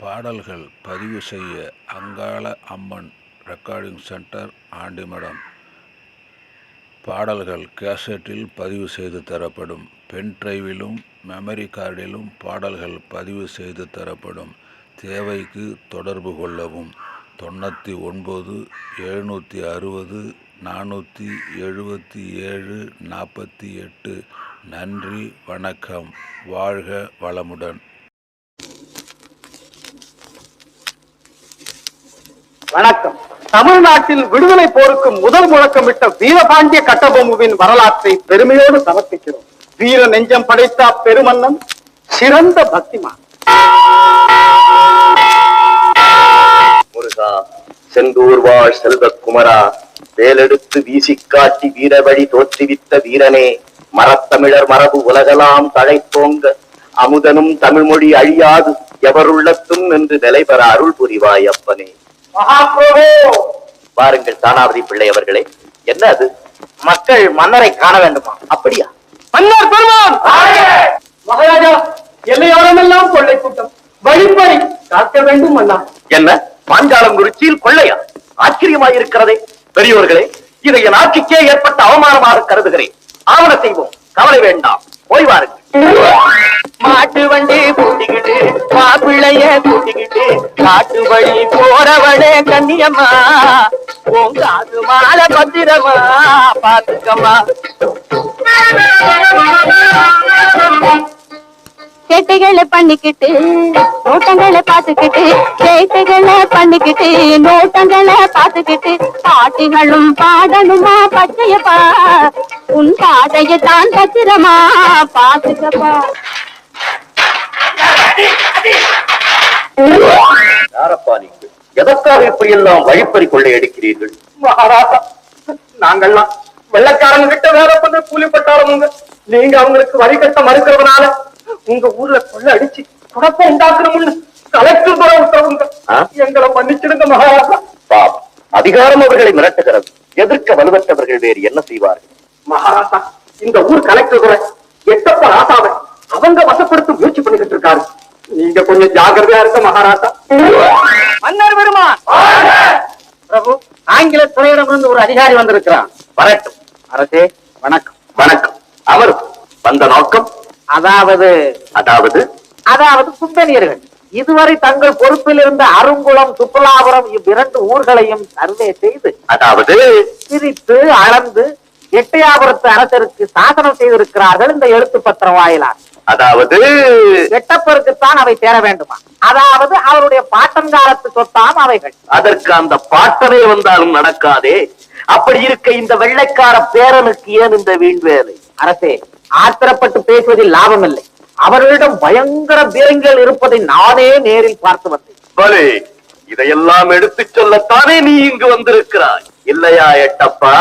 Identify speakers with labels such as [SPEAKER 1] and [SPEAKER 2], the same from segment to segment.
[SPEAKER 1] பாடல்கள் பதிவு செய்ய அங்காள அம்மன் ரெக்கார்டிங் சென்டர் ஆண்டிமடம். பாடல்கள் கேசட்டில் பதிவு செய்து தரப்படும். பென் டிரைவிலும் மெமரி கார்டிலும் பாடல்கள் பதிவு செய்து தரப்படும். தேவைக்கு தொடர்பு கொள்ளவும். தொண்ணூற்றி ஒன்பது எழுநூற்றி அறுபது நானூற்றி எழுபத்தி ஏழு நாற்பத்தி எட்டு. நன்றி வணக்கம். வாழ்க வளமுடன்.
[SPEAKER 2] வணக்கம். தமிழ்நாட்டில் விடுதலை போருக்கு முதல் முழக்கமிட்ட வீரபாண்டிய கட்டபொம்முவின் வரலாற்றை பெருமையோடு சமர்ப்பிக்கிறோம். வீர நெஞ்சம் படைத்த பெருமன்னன் சிறந்த பக்திமான்.
[SPEAKER 3] முருகா செந்தூர் வாழ் செல்வக்குமரா வேலெடுத்து வீசி காட்டி வீரவழி தோற்றுவித்த வீரனே மரத்தமிழர் மரபு உலகலாம் தழைத்தோங்க அமுதனும் தமிழ்மொழி அழியாது எவருள்ளத்தும் என்று நிலைபெற அருள் புரிவாய் அப்பனே. பாருங்கள் தானாவதி பிள்ளை அவர்களே என்ன அது? மக்கள் மன்னரை காண வேண்டுமா? அப்படியா?
[SPEAKER 2] மன்னர் பெருமான்! மகாராஜா எல்லையோரமெல்லாம் கொள்ளை கூட்டம். வழிப்பறி காக்க வேண்டும் மன்னா
[SPEAKER 3] என்ன? பாஞ்சாலம் குறிச்சியில் கொள்ளையா? ஆச்சரியமாயிருக்கிறதே பெரியோர்களே இதை என் ஆட்சிக்கே ஏற்பட்ட அவமானமாக கருதுகிறேன். ஆவண செய்வோம். கவலை வேண்டாம். போய் வாருங்கள்.
[SPEAKER 4] மாட்டு வண்டி மாப்பிள்ளைய கூட்டிக்கிட்டு காட்டு வழி போறவளே கண்ணியம்மா. உங்க அது மாலை பத்திரமா பாத்துக்கம்மா.
[SPEAKER 5] சேட்டைகளை பண்ணிக்கிட்டு நோட்டங்களை பார்த்துக்கிட்டு சேட்டைகளை பண்ணிக்கிட்டு நோட்டங்களை பார்த்துக்கிட்டு பாட்டிகளும் பாடணுமா பச்சையப்பா. உன் பாதையை தான் பத்திரமா பாத்துக்கப்பா.
[SPEAKER 3] யாரப்பா நீங்கள் எதற்காக இப்படி எல்லாம் வழிப்பறி கொள்ளை எடுக்கிறீர்கள்?
[SPEAKER 2] மகாராஜா நாங்கள்லாம் வெள்ளக்காரங்க கிட்ட வேலை பண்ண கூலிப்பட்டாரவங்க நீங்க அவங்களுக்கு வரி கட்ட மறுக்கிறதுனால உங்க ஊர்ல கொள்ள அடிச்சு குழப்பம் உண்டாக்குறோம்னு கலெக்டர் விட்டுறவங்க
[SPEAKER 3] ஆ?
[SPEAKER 2] எங்களை மன்னிச்சிடுங்க மகாராஜா.
[SPEAKER 3] பாப் அதிகாரம் அவர்களை மிரட்டுகிறது. எதிர்க்க வலுவற்றவர்கள் வேறு என்ன செய்வார்கள்?
[SPEAKER 2] மகாராஜா இந்த ஊர் கலெக்டர் துறை எட்டப்ப ராசாவை அவங்க வசப்படுத்த முயற்சி பண்ணிக்கிட்டு இருக்காரு. நீங்க கொஞ்சம் ஜாக்கிரதையா இருக்க மகாராஜா.
[SPEAKER 4] மன்னர் பெருமான்! பிரபு ஆங்கில துறையிடமிருந்து ஒரு அதிகாரி வந்திருக்கிறான்.
[SPEAKER 3] வரட்டும்.
[SPEAKER 4] அரசே வணக்கம்.
[SPEAKER 3] வணக்கம். அவர் வந்த நோக்கம்?
[SPEAKER 4] அதாவது
[SPEAKER 3] அதாவது?
[SPEAKER 4] அதாவது கும்பனியர்கள் இதுவரை தங்கள் பொறுப்பில் இருந்த அருங்குளம் சுற்றுலாபுரம் இவ்விரண்டு ஊர்களையும் சர்வே செய்து
[SPEAKER 3] அதாவது?
[SPEAKER 4] பிரித்து அளந்து எட்டயாபுரத்து அரசருக்கு சாசனம் செய்திருக்கிறார்கள் இந்த எழுத்து பத்திரம் வாயிலாக.
[SPEAKER 3] அதாவது
[SPEAKER 4] எட்டப்பருக்குத்தான் அவை சேர வேண்டுமா? அதாவது அவருடைய பாட்டன் காலத்து சொத்தாம் அவைகள்.
[SPEAKER 3] அதற்கு அந்த பாட்டனே வந்தாலும் நடக்காதே. அப்படி இருக்க இந்த வெள்ளைக்கார பேரனுக்கு ஏன் இந்த வீண் வேலை?
[SPEAKER 4] அரசே ஆத்திரப்பட்டு பேசுவதில் லாபம் இல்லை அவர்களிடம் பயங்கர பீரங்கிகள் இருப்பதை நானே நேரில் பார்த்து வந்தேன்.
[SPEAKER 3] இதையெல்லாம் எடுத்துச் சொல்லத்தானே நீ இங்கு வந்திருக்கிறாய்? இல்லையா எட்டப்பா?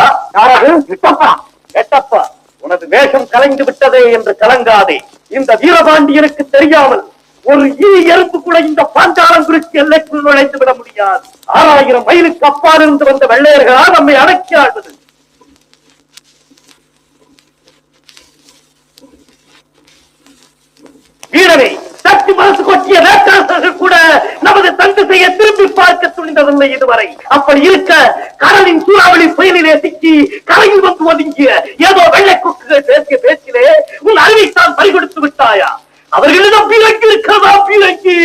[SPEAKER 4] எட்டப்பா?
[SPEAKER 3] எட்டப்பா உனது வேஷம் கலைந்து விட்டதே என்று கலங்காதே.
[SPEAKER 2] இந்த வீரபாண்டியனுக்கு தெரியாமல் ஒரு இனி எறும்பு கூட இந்த பாஞ்சாலம் குறிச்சி எல்லைக்குள் நுழைந்து விட முடியாது. ஆறாயிரம் மைலுக்கு அப்பால் இருந்து வந்த வெள்ளையர்களால் நம்மை அடக்கி ஆள்வது. வீரரை சக்தி மனசு கொட்டிய வேட்டாளர்கள் கூட நமது தங்கத்தையை திரும்பி பார்க்க துணிந்ததில்லை இதுவரை. அப்படி இருக்க கடலின் சூறாவளி புயலிலே சிக்கி கரையில் வந்து ஒதுங்கிய ஏதோ வெள்ளை கொக்குகள் பேசிய பேச்சிலே உன் அறிவைத்தான் பறிகொடுத்து விட்டாயா? அவர்களிடம் பீரங்கி இருக்கிறதா? பீரங்கி.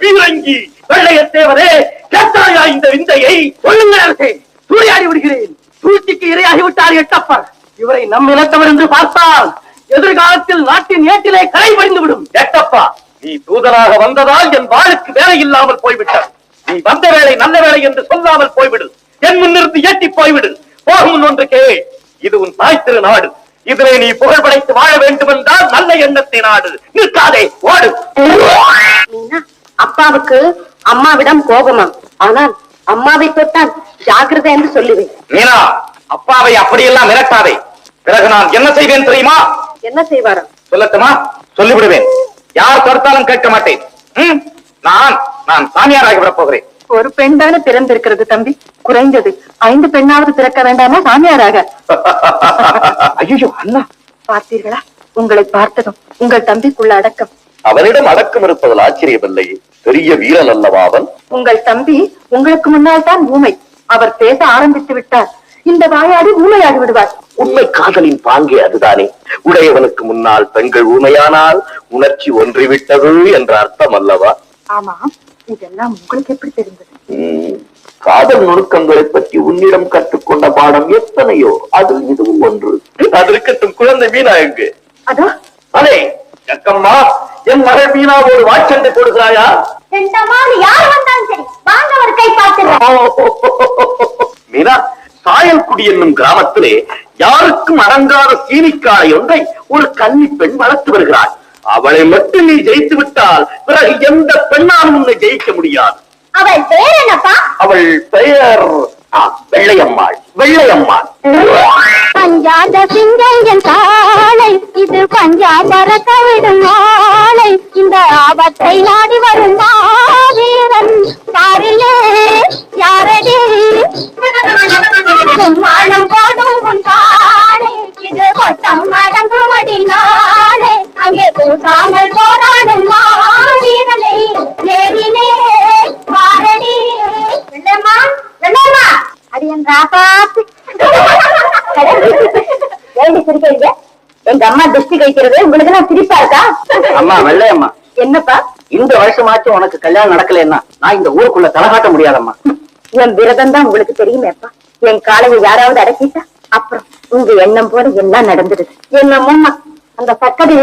[SPEAKER 2] பீரங்கி. வெள்ளையத்தேவரே கேட்டாயா இந்த விந்தையை சொல்லுங்களே அரசே சூறையாடி விடுகிறேன். சூழ்ச்சிக்கு இரையாகி விட்டார் எட்டப்பர். இவரை நம் இனத்தவர் என்று பார்த்தால் எதிர்காலத்தில் நாட்டின் ஏட்டிலே கரை படிந்து விடும். எட்டப்பா நீ தூதராக வந்ததால் என் வாளுக்கு வேலை இல்லாமல் போய்விட்டார் நீ வந்த வேலை நல்ல வேலை என்று சொல்லாமல் போய்விடு. என் முன்னிருந்து ஏட்டி போய்விடு. போகும் முன் ஒன்று கே இது உன் தாய் திருநாடு இதிலே நீ புகழ் படைத்து வாழ வேண்டும் என்றால் நல்ல எண்ணத்தை நாடு. நிற்காதே ஓடு.
[SPEAKER 5] அப்பாவுக்கு அம்மாவிடம் கோபமா? ஆனால் அம்மாவை தொட்டால் ஜாக்கிரதை என்று சொல்லுவேன்.
[SPEAKER 3] மீனா அப்பாவை அப்படியெல்லாம் மிரட்டாதே. பிறகு நான் என்ன செய்வேன் தெரியுமா?
[SPEAKER 5] என்ன செய்வாராம்
[SPEAKER 3] சொல்லட்டுமா? சொல்லிவிடுவேன். யார் தடுத்தாலும் கேட்க மாட்டேன்? நான் நான் சாமியாராகி விடப் போகிறேன்.
[SPEAKER 5] ஒரு பெண் தானே பிறந்திருக்கிறது தம்பி. குறைந்தது. ஐந்து பெண்ணாவது பிறக்க வேண்டாமா? சாமியாராக.
[SPEAKER 3] ஐயோ அண்ணா.
[SPEAKER 5] பார்த்தீர்களா? உங்களை பார்த்ததும் உங்கள் தம்பிக்குள்ள அடக்கம்.
[SPEAKER 3] அவனிடம் அடக்கம் இருப்பதில் ஆச்சரியமில்லை. பெரிய வீரன் அல்லவா அவன்?
[SPEAKER 5] உங்கள் தம்பி உங்களுக்கு முன்னால் தான் ஊமை. அவர் பேச ஆரம்பித்து விட்டார். இந்த வாயாடி ஊமையாகி விடுவார்.
[SPEAKER 3] உண்மை காதலின் பாங்கே அதுதானே. உடையவனுக்கு முன்னால் பெண்கள் ஊமையானால் உணர்ச்சி ஒன்றிவிட்டது என்ற அர்த்தம் அல்லவா?
[SPEAKER 5] ஆமா இதெல்லாம் உங்களுக்கு எப்படி தெரிந்தது?
[SPEAKER 3] காதல் நுணுக்கங்களை பற்றி உன்னிடம் கற்றுக்கொண்ட பாடம் எத்தனையோ? அதில் இதுவும் ஒன்று. அது இருக்கட்டும் குழந்தை மீனா எங்கு
[SPEAKER 5] அதோ?
[SPEAKER 3] அலே அக்கம்மா என் மகள் வாட்சண்டை
[SPEAKER 5] வாங்க ஒரு கை
[SPEAKER 3] மீனா சாயல்குடி என்னும் கிராமத்திலே யாருக்கும் அடங்காத சீனிக்காய் ஒன்றை ஒரு கன்னி பெண் வளர்த்து வருகிறாள். அவளை மட்டும் நீ ஜெயித்து விட்டால் பிறகு எந்த பெண்ணாலும் உன்னை ஜெயிக்க முடியாது.
[SPEAKER 5] அவள் பேர் என்னப்பா?
[SPEAKER 3] அவள் பெயர் வெள்ளையம்மாள் வெள்ளையம்மாள்.
[SPEAKER 6] பஞ்சாத சிங்கம் என் காளை இது பஞ்சாபர கவிடும் நாளை இந்த ஆபத்தை நாடி வரும் மாவீரன். பாரிலே யாரடி? அடியன் ராபாத்து ஏண்டி சிரிக்கிறீங்க? எங்க அம்மா திருஷ்டி கழிக்கிறது உங்களுக்கு எல்லாம் சிரிப்பா இருக்கா?
[SPEAKER 4] அம்மா வெள்ளையம்மா.
[SPEAKER 5] என்னப்பா?
[SPEAKER 4] இந்த வருஷமாச்சும் உனக்கு கல்யாணம் நடக்கலைன்னா நான் இந்த ஊருக்குள்ள தலை காட்ட முடியாதம்மா.
[SPEAKER 5] என் விரதம் தான் உங்களுக்கு தெரியுமேப்பா. என் காலையை யாராவது அடக்கிட்டா அப்புறம் உங்க எண்ணம் போல எல்லாம் நடந்துடுது. என்னமோம்மா அந்த சக்கரை